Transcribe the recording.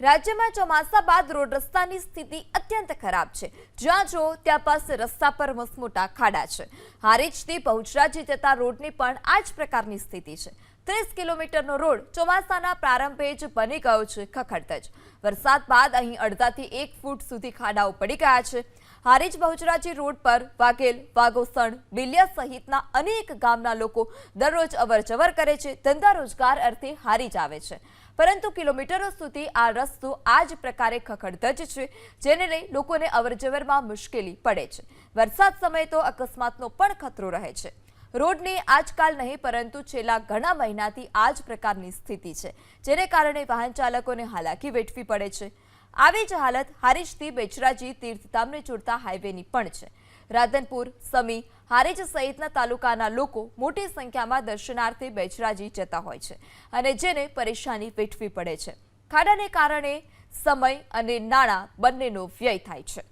રાજ્યમાં ચોમાસા બાદ રોડ રસ્તાની સ્થિતિ અત્યંત ખરાબ છે. જ્યાં જો ત્યાં પાસે રસ્તા પર મસમોટા ખાડા છે. હારીજથી પહોંચરાજી જતા રોડની પણ આ જ પ્રકારની સ્થિતિ છે. ત્રીસ કિલોમીટરનો રોડ ચોમાસાના પ્રારંભે જ બની ગયો છે ખખડધજ. વરસાદ બાદ અહીં અડધાથી એક ફૂટ સુધી ખાડાઓ પડી ગયા છે. હારીજ બહુચરાજી રોડ પર વાઘેલ, વાઘોસણ, બિલિયા સહિતના અનેક ગામના લોકો દરરોજ અવરજવર કરે છે. ધંધા રોજગાર અર્થે હારીજ આવે છે. પરંતુ કિલોમીટરો સુધી આ રસ્તો આ જ પ્રકારે ખખડધજ છે, જેને લઈ લોકોને અવરજવરમાં મુશ્કેલી પડે છે. વરસાદ સમયે તો અકસ્માતનો પણ ખતરો રહે છે. રોડની આજકાલ નહીં, પરંતુ છેલ્લા ઘણા મહિનાથી આ જ પ્રકારની સ્થિતિ છે, જેને કારણે વાહન ચાલકોને હાલાકી વેઠવી પડે છે. આવી જ હાલત હારીજથી બેચરાજી તીર્થધામને જોડતા હાઈવેની પણ છે. રાધનપુર, સમી, હારીજ સહિતના તાલુકાના લોકો મોટી સંખ્યામાં દર્શનાર્થે બેચરાજી જતા હોય છે અને જેને પરેશાની વેઠવી પડે છે. ખાડાને કારણે સમય અને નાણાં બંનેનો વ્યય થાય છે.